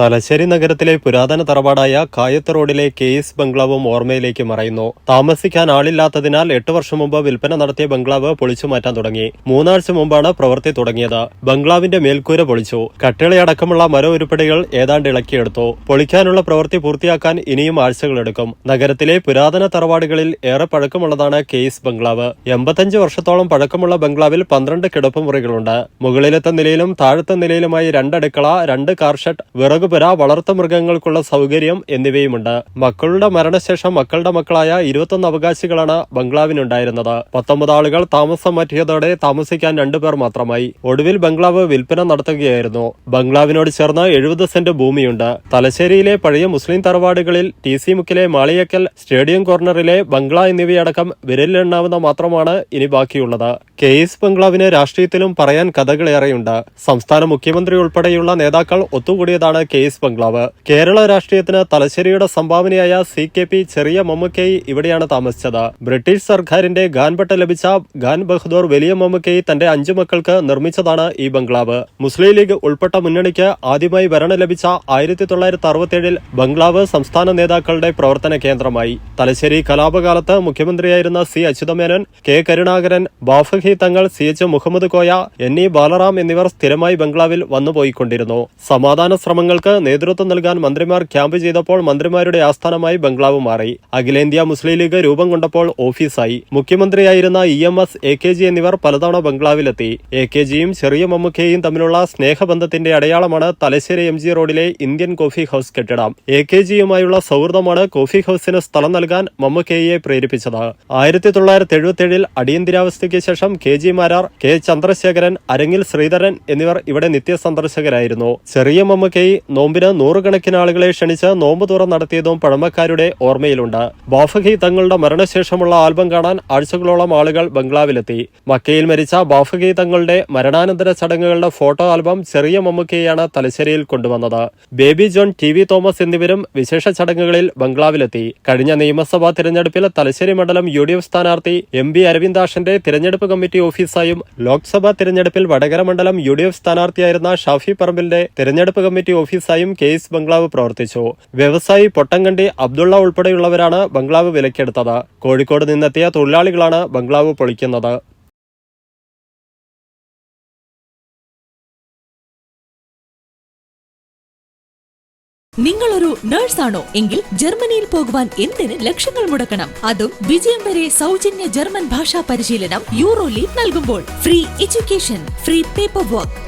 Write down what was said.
തലശ്ശേരി നഗരത്തിലെ പുരാതന തറവാടായ കായത്ത് റോഡിലെ കെ എസ് ബംഗ്ലാവും ഓർമ്മയിലേക്ക് മറയുന്നു. താമസിക്കാൻ ആളില്ലാത്തതിനാൽ എട്ട് വർഷം മുമ്പ് വിൽപ്പന നടത്തിയ ബംഗ്ലാവ് പൊളിച്ചു മാറ്റാൻ തുടങ്ങി. മൂന്നാഴ്ച മുമ്പാണ് പ്രവൃത്തി തുടങ്ങിയത്. ബംഗ്ലാവിന്റെ മേൽക്കൂര പൊളിച്ചു. കട്ടിളയടക്കമുള്ള മര ഉരുപ്പടികൾ ഏതാണ്ട് ഇളക്കിയെടുത്തു. പൊളിക്കാനുള്ള പ്രവൃത്തി പൂർത്തിയാക്കാൻ ഇനിയും ആഴ്ചകളെടുക്കും നഗരത്തിലെ പുരാതന തറവാടുകളിൽ ഏറെ പഴക്കമുള്ളതാണ് കെ എസ് ബംഗ്ലാവ്. എൺപത്തഞ്ച് വർഷത്തോളം പഴക്കമുള്ള ബംഗ്ലാവിൽ പന്ത്രണ്ട് കിടപ്പുമുറികളുണ്ട്. മുകളിലത്തെ നിലയിലും താഴത്തെ നിലയിലുമായി രണ്ടടുക്കള രണ്ട് കാർഷട്ട് വളർത്തു മൃഗങ്ങൾക്കുള്ള സൗകര്യം എന്നിവയുമുണ്ട്. മക്കളുടെ മരണശേഷം മക്കളുടെ മക്കളായ ഇരുപത്തൊന്ന് അവകാശികളാണ് ബംഗ്ലാവിനുണ്ടായിരുന്നത്. പത്തൊമ്പത് ആളുകൾ താമസം മാറ്റിയതോടെ താമസിക്കാൻ രണ്ടുപേർ മാത്രമായി. ഒടുവിൽ ബംഗ്ലാവ് വിൽപ്പന നടത്തുകയായിരുന്നു. ബംഗ്ലാവിനോട് ചേർന്ന് എഴുപത് സെന്റ് ഭൂമിയുണ്ട്. തലശ്ശേരിയിലെ പഴയ മുസ്ലിം തറവാടുകളിൽ ടി സി മുക്കിലെ മാളിയക്കൽ സ്റ്റേഡിയം കോർണറിലെ ബംഗ്ലാ എന്നിവയടക്കം വിരലിലെണ്ണാവുന്ന മാത്രമാണ് ഇനി ബാക്കിയുള്ളത്. കെ എസ് ബംഗ്ലാവിന് രാഷ്ട്രീയത്തിലും പറയാൻ കഥകളേറെയുണ്ട്. സംസ്ഥാന മുഖ്യമന്ത്രി ഉൾപ്പെടെയുള്ള നേതാക്കൾ ഒത്തുകൂടിയതാണ് കെ എസ് ബംഗ്ലാവ്. കേരള രാഷ്ട്രീയത്തിന് തലശ്ശേരിയുടെ സംഭാവനയായ C K P Cheriya Mammakkai ഇവിടെയാണ് താമസിച്ചത്. ബ്രിട്ടീഷ് സർക്കാരിന്റെ ഗാൻപട്ട ലഭിച്ച ഖാൻ ബഹദൂർ വലിയ മമ്മക്കൈ തന്റെ അഞ്ചു മക്കൾക്ക് നിർമ്മിച്ചതാണ് ഈ ബംഗ്ലാവ്. മുസ്ലിം ലീഗ് ഉൾപ്പെട്ട മുന്നണിക്ക് ആദ്യമായി ഭരണം ലഭിച്ച ആയിരത്തി തൊള്ളായിരത്തി അറുപത്തിയേഴിൽ ബംഗ്ലാവ് സംസ്ഥാന നേതാക്കളുടെ പ്രവർത്തന കേന്ദ്രമായി. തലശ്ശേരി കലാപകാലത്ത് മുഖ്യമന്ത്രിയായിരുന്ന C Achutha Menon K Karunakaran Bafaqi Thangal C H Muhammad Koya N E Balaram എന്നിവർ സ്ഥിരമായി ബംഗ്ലാവിൽ വന്നുപോയിക്കൊണ്ടിരുന്നു. സമാധാന ശ്രമങ്ങൾക്ക് നേതൃത്വം നൽകാൻ മന്ത്രിമാർ ക്യാമ്പ് ചെയ്തപ്പോൾ മന്ത്രിമാരുടെ ആസ്ഥാനമായി ബംഗ്ലാവ് മാറി. അഖിലേന്ത്യാ മുസ്ലിം ലീഗ് രൂപം കൊണ്ടപ്പോൾ ഓഫീസായി. മുഖ്യമന്ത്രിയായിരുന്ന E M S A K G എന്നിവർ പലതവണ ബംഗ്ലാവിലെത്തി. എ കെ ജിയും ചെറിയ മമ്മൂക്കയും തമ്മിലുള്ള സ്നേഹബന്ധത്തിന്റെ അടയാളമാണ് തലശ്ശേരി എം ജി റോഡിലെ ഇന്ത്യൻ കോഫി ഹൌസ് കെട്ടിടം. എ കെ ജിയുമായുള്ള സൗഹൃദമാണ് കോഫി ഹൌസിന് സ്ഥലം നൽകാൻ മമ്മൂക്കയെ പ്രേരിപ്പിച്ചത്. ആയിരത്തി തൊള്ളായിരത്തി എഴുപത്തിയേഴിൽ അടിയന്തരാവസ്ഥയ്ക്ക് ശേഷം K G Marar K Chandrasekharan Arangil Sreedharan എന്നിവർ ഇവിടെ നിത്യസന്ദർശകരായിരുന്നു. ചെറിയ മമ്മക്കൈ നോമ്പിന് നൂറുകണക്കിന് ആളുകളെ ക്ഷണിച്ച് നോമ്പ് തുറ നടത്തിയതും പഴമക്കാരുടെ ഓർമ്മയിലുണ്ട്. ബാഫഖി തങ്ങളുടെ മരണശേഷമുള്ള ആൽബം കാണാൻ ആഴ്ചകളോളം ആളുകൾ ബംഗ്ലാവിലെത്തി. മക്കയിൽ മരിച്ച ബാഫഖി തങ്ങളുടെ മരണാനന്തര ചടങ്ങുകളുടെ ഫോട്ടോ ആൽബം ചെറിയ മമ്മൂക്കയാണ് തലശ്ശേരിയിൽ കൊണ്ടുവന്നത്. Baby John T V Thomas എന്നിവരും വിശേഷ ചടങ്ങുകളിൽ ബംഗ്ലാവിലെത്തി. കഴിഞ്ഞ നിയമസഭാ തിരഞ്ഞെടുപ്പിൽ തലശ്ശേരി മണ്ഡലം യു ഡി എഫ് സ്ഥാനാർത്ഥി എം ബി അരവിന്ദാഷന്റെ തിരഞ്ഞെടുപ്പ് കമ്മിറ്റി ഓഫീസായും ലോക്സഭാ തിരഞ്ഞെടുപ്പിൽ വടകര മണ്ഡലം യു ഡി എഫ് സ്ഥാനാർത്ഥിയായിരുന്ന ഷാഫി പറമ്പിലിന്റെ തിരഞ്ഞെടുപ്പ് കമ്മിറ്റി ഓഫീസായും കെ എസ് ബംഗ്ലാവ് പ്രവർത്തിച്ചു. വ്യവസായി പൊട്ടങ്കണ്ടി അബ്ദുള്ള ഉൾപ്പെടെയുള്ളവരാണ് ബംഗ്ലാവ് വിലക്കെടുത്തത് കോഴിക്കോട് നിന്നെത്തിയ തൊഴിലാളികളാണ് ബംഗ്ലാവ് പൊളിക്കുന്നത്. നിങ്ങളൊരു നേഴ്സാണോ? എങ്കിൽ ജർമ്മനിയിൽ പോകുവാൻ എന്തിന് ലക്ഷങ്ങൾ മുടക്കണം? അതും വിജയം വരെ സൗജന്യ ജർമ്മൻ ഭാഷാ പരിശീലനം യൂറോ ലീഗ് നൽകുമ്പോൾ. Free education free paper work